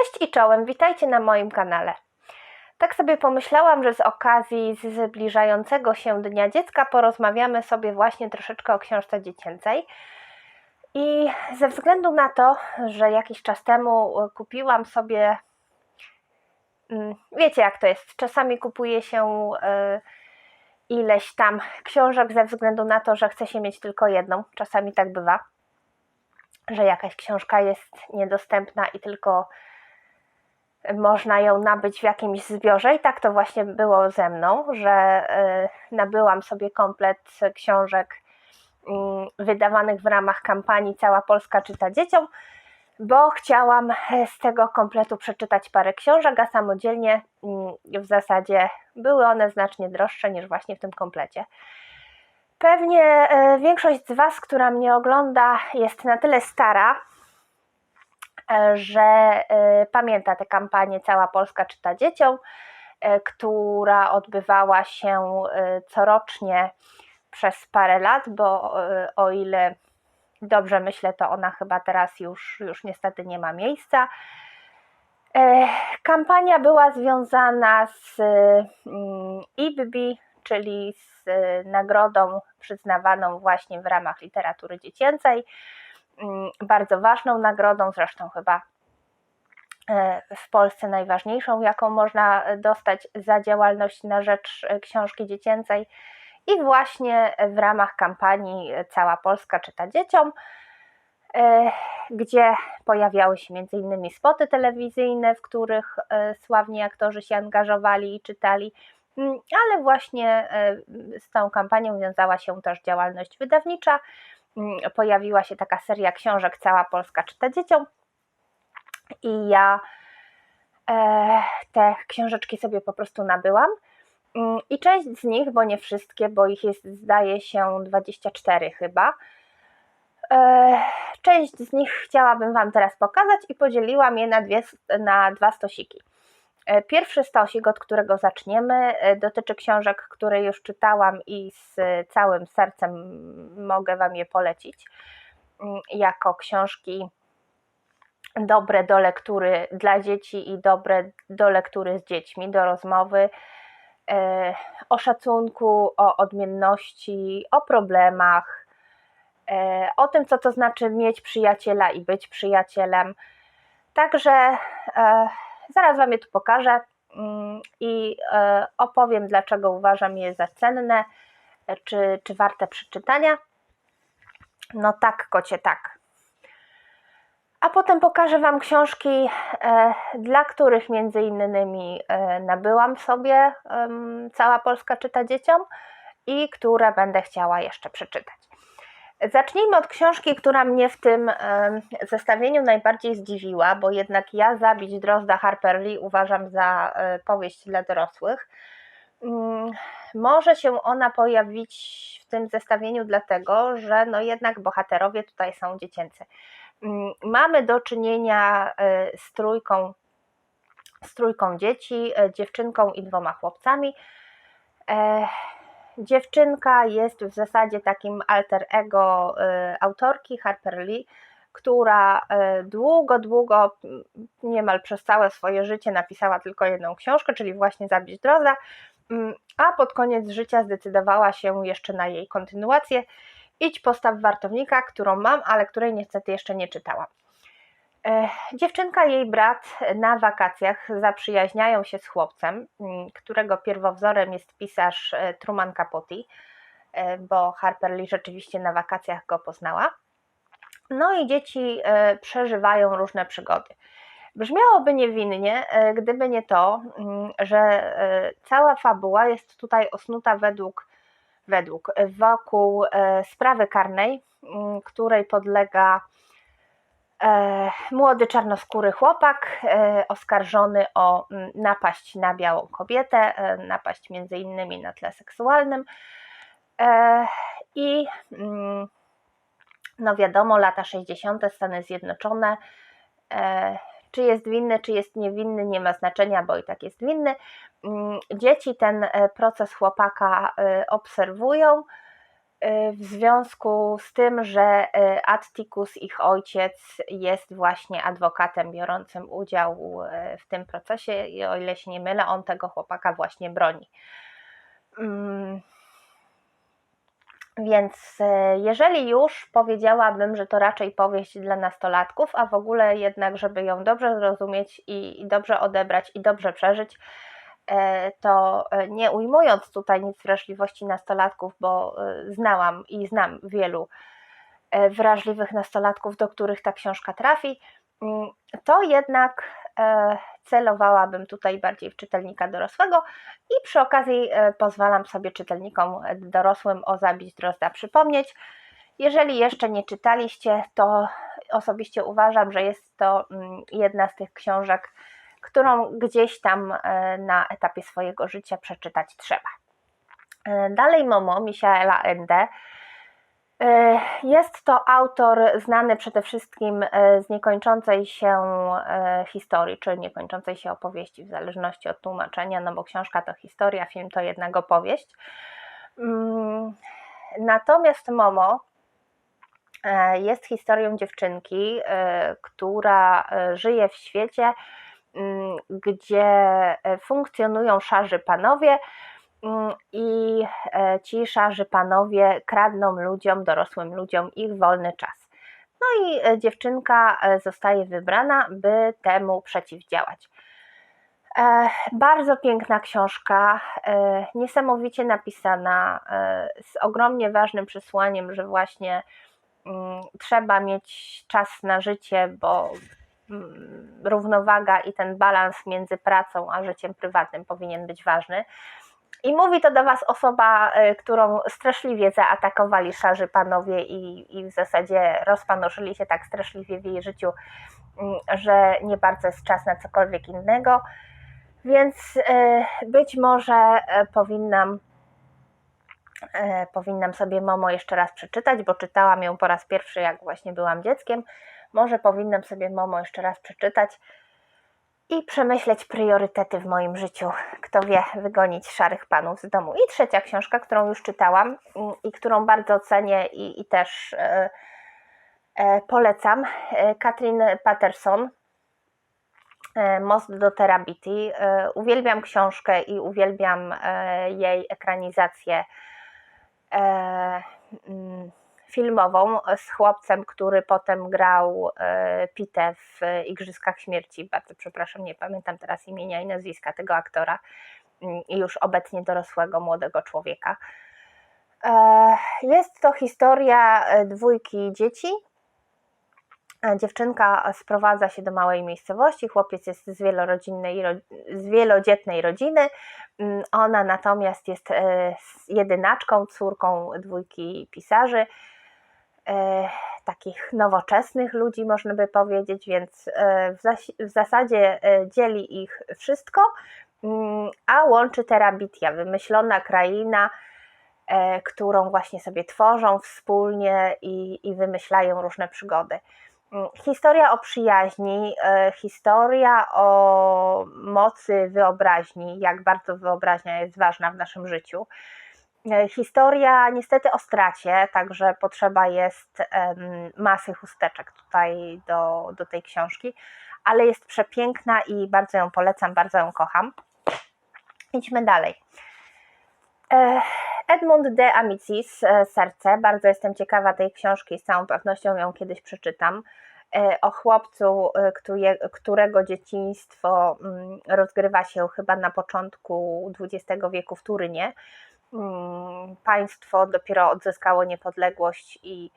Cześć i czołem, witajcie na moim kanale. Tak sobie pomyślałam, że z okazji zbliżającego się Dnia Dziecka porozmawiamy sobie właśnie troszeczkę o książce dziecięcej. I ze względu na to, że jakiś czas temu kupiłam sobie, mm, wiecie jak to jest, czasami kupuje się y, ileś tam książek ze względu na to, że chce się mieć tylko jedną. Czasami tak bywa, że jakaś książka jest niedostępna i tylko można ją nabyć w jakimś zbiorze. I tak to właśnie było ze mną, że y, nabyłam sobie komplet książek mm, wydawanych w ramach kampanii Cała Polska czyta dzieciom, bo chciałam z tego kompletu przeczytać parę książek, a samodzielnie mm, w zasadzie były one znacznie droższe niż właśnie w tym komplecie. Pewnie y, większość z Was, która mnie ogląda, jest na tyle stara, E, że e, pamięta tę kampanię Cała Polska czyta dzieciom, e, która odbywała się corocznie przez parę lat, bo o ile dobrze myślę, to ona chyba teraz już, już niestety nie ma miejsca. Kampania była związana z mm, IBBI, czyli z nagrodą przyznawaną właśnie w ramach literatury dziecięcej. Mm, bardzo ważną nagrodą, zresztą chyba e, w Polsce najważniejszą, jaką można dostać za działalność na rzecz e, książki dziecięcej. I właśnie w ramach kampanii Cała Polska czyta dzieciom, e, gdzie pojawiały się m.in. spoty telewizyjne, w których sławni aktorzy się angażowali i czytali, mm, ale właśnie z tą kampanią wiązała się też działalność wydawnicza. Mm, pojawiła się taka seria książek Cała Polska czyta dzieciom i ja e, te książeczki sobie po prostu nabyłam. Mm, I część z nich, bo nie wszystkie, bo ich jest zdaje się 24 chyba. E, część z nich chciałabym Wam teraz pokazać i podzieliłam je na, dwie, na dwa stosiki. E, pierwszy stosik, od którego zaczniemy, e, dotyczy książek, które już czytałam i z całym sercem mogę Wam je polecić mm, jako książki dobre do lektury dla dzieci i dobre do lektury z dziećmi, do rozmowy e, o szacunku, o odmienności, o problemach, o tym, co to znaczy mieć przyjaciela i być przyjacielem. Także Zaraz Wam je tu pokażę mm, i e, opowiem, dlaczego uważam je za cenne, e, czy, czy warte przeczytania. No tak, kocie, tak. A potem pokażę Wam książki, e, dla których między innymi nabyłam sobie Cała Polska czyta dzieciom i które będę chciała jeszcze przeczytać. Zacznijmy od książki, która mnie w tym zestawieniu najbardziej zdziwiła, bo jednak ja Zabić Drozda Harper Lee uważam za e, powieść dla dorosłych. Mm, może się ona pojawić w tym zestawieniu dlatego, że no jednak bohaterowie tutaj są dziecięcy. Mm, mamy do czynienia e, z trójką, z trójką dzieci, e, dziewczynką i dwoma chłopcami Dziewczynka jest w zasadzie takim alter ego y, autorki Harper Lee, która y, długo, długo, niemal przez całe swoje życie napisała tylko jedną książkę, czyli właśnie Zabić Drozda, mm, a pod koniec życia zdecydowała się jeszcze na jej kontynuację Idź postaw wartownika, którą mam, ale której niestety jeszcze nie czytałam. E, dziewczynka i jej brat na wakacjach zaprzyjaźniają się z chłopcem, mm, którego pierwowzorem jest pisarz e, Truman Capote, e, bo Harper Lee rzeczywiście na wakacjach go poznała. No i dzieci przeżywają różne przygody. Brzmiałoby niewinnie, gdyby nie to, mm, że cała fabuła jest tutaj osnuta według, według wokół sprawy karnej, mm, której podlega młody czarnoskóry chłopak e, oskarżony o mm, napaść na białą kobietę, e, napaść między innymi na tle seksualnym. I mm, no wiadomo, lata 60. Stany Zjednoczone. Czy jest winny, czy jest niewinny, nie ma znaczenia, bo i tak jest winny. Mm, dzieci ten proces chłopaka obserwują w związku z tym, że y, Atticus, ich ojciec, jest właśnie adwokatem biorącym udział y, w tym procesie i o ile się nie mylę, on tego chłopaka właśnie broni. Mm. Więc jeżeli już powiedziałabym, że to raczej powieść dla nastolatków, a w ogóle jednak, żeby ją dobrze zrozumieć i, dobrze odebrać i dobrze przeżyć, to e, nie ujmując tutaj nic wrażliwości nastolatków, bo e, znałam i znam wielu wrażliwych nastolatków, do których ta książka trafi, mm, to jednak celowałabym tutaj bardziej w czytelnika dorosłego i przy okazji pozwalam sobie czytelnikom dorosłym o Zabić Drozda przypomnieć. Jeżeli jeszcze nie czytaliście, to osobiście uważam, że jest to mm, jedna z tych książek, którą gdzieś tam e, na etapie swojego życia przeczytać trzeba. E, dalej Momo, Michaela Ende. E, jest to autor znany przede wszystkim z niekończącej się historii, czy niekończącej się opowieści, w zależności od tłumaczenia, no bo książka to historia, film to jednak opowieść. Mm, natomiast Momo jest historią dziewczynki, która żyje w świecie, gdzie e, funkcjonują szarzy panowie mm, i e, ci szarzy panowie kradną ludziom, dorosłym ludziom ich wolny czas. No i e, dziewczynka zostaje wybrana, by temu przeciwdziałać. Bardzo piękna książka, niesamowicie napisana, z ogromnie ważnym przesłaniem, że właśnie mm, trzeba mieć czas na życie, bo równowaga i ten balans między pracą a życiem prywatnym powinien być ważny. I mówi to do Was osoba, y, którą straszliwie zaatakowali szarzy panowie i, i w zasadzie rozpanoszyli się tak straszliwie w jej życiu, mm, że nie bardzo jest czas na cokolwiek innego. Więc y, być może y, powinnam, powinnam sobie Momo jeszcze raz przeczytać, bo czytałam ją po raz pierwszy, jak właśnie byłam dzieckiem może powinnam sobie Momo jeszcze raz przeczytać i przemyśleć priorytety w moim życiu. Kto wie, wygonić szarych panów z domu. I trzecia książka, którą już czytałam i którą bardzo cenię i, i też e, e, polecam. E, Katrin Patterson. E, Most do Terabity. E, uwielbiam książkę i uwielbiam e, jej ekranizację. Mm, filmową z chłopcem, który potem grał e, Pitę w Igrzyskach Śmierci. Bardzo przepraszam, nie pamiętam teraz imienia i nazwiska tego aktora mm, już obecnie dorosłego młodego człowieka. E, jest to historia e, dwójki dzieci. Dziewczynka sprowadza się do małej miejscowości, chłopiec jest z, wielorodzinnej, z wielodzietnej rodziny. Mm, ona natomiast jest jedynaczką, córką dwójki pisarzy takich nowoczesnych ludzi, można by powiedzieć, więc e, w, zas w, zasadzie e, dzieli ich wszystko, mm, a łączy Terabitia, wymyślona kraina, e, którą właśnie sobie tworzą wspólnie i, i wymyślają różne przygody. Mm, historia o przyjaźni, e, historia o mocy wyobraźni, jak bardzo wyobraźnia jest ważna w naszym życiu. E, historia niestety o stracie, także potrzeba jest masy chusteczek tutaj do, do tej książki, ale jest przepiękna i bardzo ją polecam, bardzo ją kocham. Idźmy dalej. E, Edmund de Amicis, e, Serce. Bardzo jestem ciekawa tej książki, z całą pewnością ją kiedyś przeczytam. O chłopcu, którego dzieciństwo mm, rozgrywa się chyba na początku XX wieku w Turynie państwo dopiero odzyskało niepodległość i,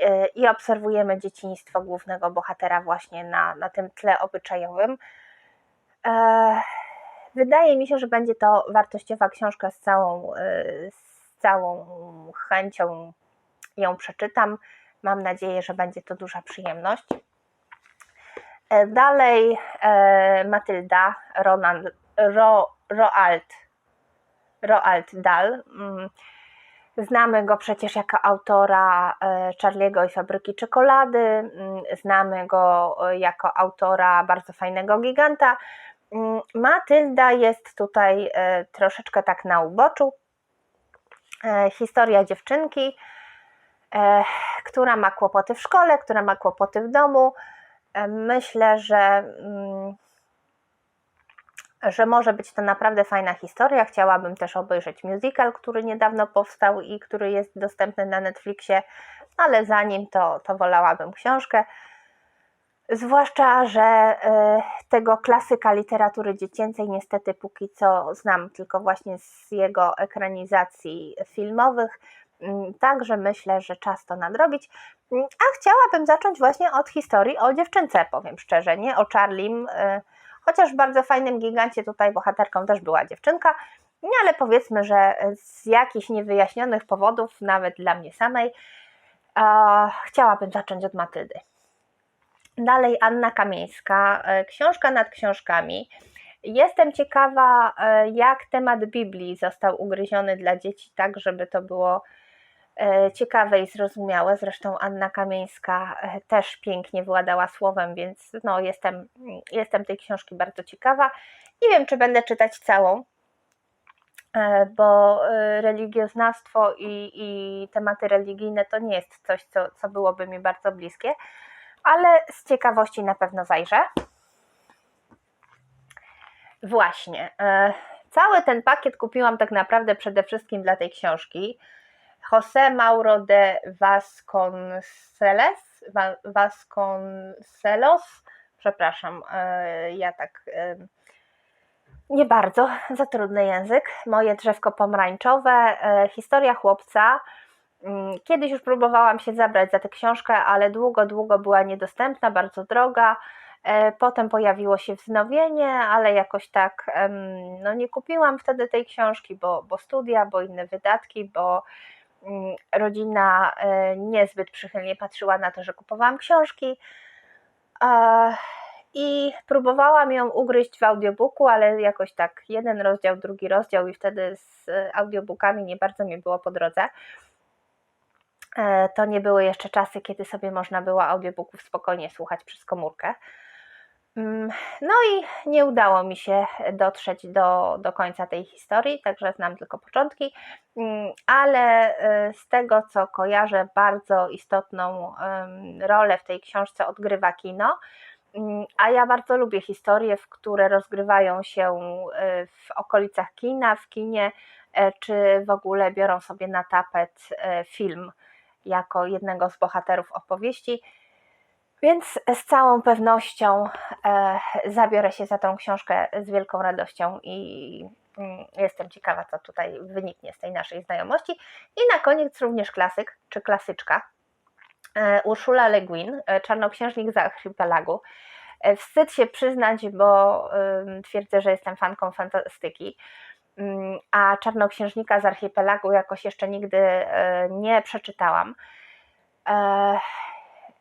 e, i obserwujemy dzieciństwo głównego bohatera właśnie na, na tym tle obyczajowym. E, wydaje mi się, że będzie to wartościowa książka z całą, e, z całą chęcią ją przeczytam. Mam nadzieję, że będzie to duża przyjemność. Dalej Matylda Roland, Ro, Roald Roald Dahl. Mm, znamy go przecież jako autora e, Charlie'ego i Fabryki Czekolady, mm, znamy go e, jako autora bardzo fajnego giganta. Mm, Matylda jest tutaj e, troszeczkę tak na uboczu, historia dziewczynki, która ma kłopoty w szkole, która ma kłopoty w domu. Myślę, że, że może być to naprawdę fajna historia. Chciałabym też obejrzeć musical, który niedawno powstał i który jest dostępny na Netflixie, ale zanim to, to wolałabym książkę. Zwłaszcza, że e, tego klasyka literatury dziecięcej niestety póki co znam tylko właśnie z jego ekranizacji filmowych. Mm, Także myślę, że czas to nadrobić. Mm, A chciałabym zacząć właśnie od historii o dziewczynce, powiem szczerze, nie o Charlim, e, chociaż w bardzo fajnym gigancie tutaj bohaterką też była dziewczynka, no ale powiedzmy, że z jakichś niewyjaśnionych powodów, nawet dla mnie samej, e, chciałabym zacząć od Matyldy. Dalej Anna Kamieńska, e, książka nad książkami. Jestem ciekawa, e, jak temat Biblii został ugryziony dla dzieci, tak żeby to było ciekawe i zrozumiałe. Zresztą Anna Kamieńska e, też pięknie władała słowem, więc no, jestem, jestem tej książki bardzo ciekawa. Nie wiem, czy będę czytać całą, e, bo e, religioznawstwo i, i tematy religijne to nie jest coś, co, co byłoby mi bardzo bliskie ale z ciekawości na pewno zajrzę. Właśnie. e, Cały ten pakiet kupiłam tak naprawdę przede wszystkim dla tej książki. José Mauro de Vasconcelos, Va- Vasconcelos, przepraszam, e, ja tak e, nie bardzo, za trudny język. Moje drzewko pomarańczowe, e, historia chłopca. Mm, Kiedyś już próbowałam się zabrać za tę książkę, ale długo, długo była niedostępna, bardzo droga. Potem pojawiło się wznowienie, ale jakoś tak no nie kupiłam wtedy tej książki, bo, bo studia, bo inne wydatki, bo rodzina e, niezbyt przychylnie patrzyła na to, że kupowałam książki. E, I próbowałam ją ugryźć w audiobooku, ale jakoś tak jeden rozdział, drugi rozdział i wtedy z audiobookami nie bardzo mi było po drodze. E, To nie były jeszcze czasy, kiedy sobie można było audiobooków spokojnie słuchać przez komórkę. Mm, No i nie udało mi się dotrzeć do, do końca tej historii, także znam tylko początki, Mm, ale e, z tego co kojarzę, bardzo istotną rolę w tej książce odgrywa kino. Mm, A ja bardzo lubię historie, w które rozgrywają się e, w okolicach kina, w kinie, e, czy w ogóle biorą sobie na tapet e, film jako jednego z bohaterów opowieści. Więc z całą pewnością e, zabiorę się za tą książkę z wielką radością i mm, jestem ciekawa, co tutaj wyniknie z tej naszej znajomości. I na koniec również klasyk, czy klasyczka. E, Urszula Le Guin, e, Czarnoksiężnik z archipelagu. E, Wstyd się przyznać, bo twierdzę, że jestem fanką fantastyki, Ym, a Czarnoksiężnika z archipelagu jakoś jeszcze nigdy nie przeczytałam.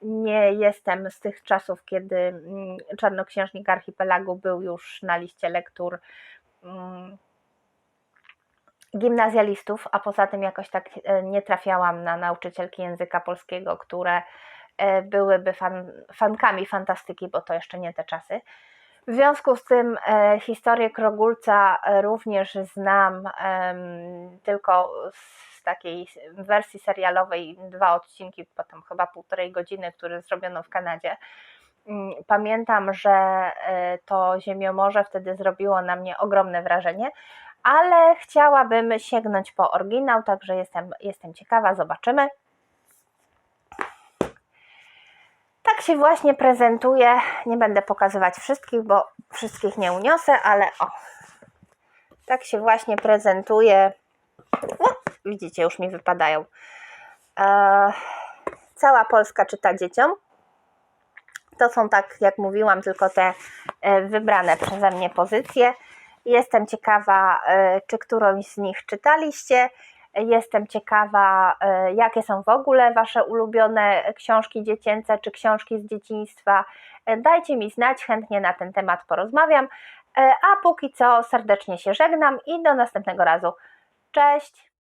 Nie jestem z tych czasów, kiedy mm, Czarnoksiężnik archipelagu był już na liście lektur mm, gimnazjalistów, a poza tym jakoś tak e, nie trafiałam na nauczycielki języka polskiego, które e, byłyby fan, fankami fantastyki, bo to jeszcze nie te czasy. W związku z tym e, historię Krogulca e, również znam em, tylko z takiej wersji serialowej, dwa odcinki, potem chyba półtorej godziny, które zrobiono w Kanadzie. Mm, Pamiętam, że e, to Ziemiomorze wtedy zrobiło na mnie ogromne wrażenie, ale chciałabym sięgnąć po oryginał, także jestem, jestem ciekawa, zobaczymy. Tak się właśnie prezentuje. Nie będę pokazywać wszystkich, bo wszystkich nie uniosę, ale o. Tak się właśnie prezentuje. Widzicie, już mi wypadają. E, cała Polska czyta dzieciom. To są tak, jak mówiłam, tylko te e, wybrane przeze mnie pozycje. Jestem ciekawa, e, czy którąś z nich czytaliście. Jestem ciekawa, e, jakie są w ogóle Wasze ulubione książki dziecięce czy książki z dzieciństwa. E, Dajcie mi znać, chętnie na ten temat porozmawiam. E, A póki co serdecznie się żegnam i do następnego razu. Cześć!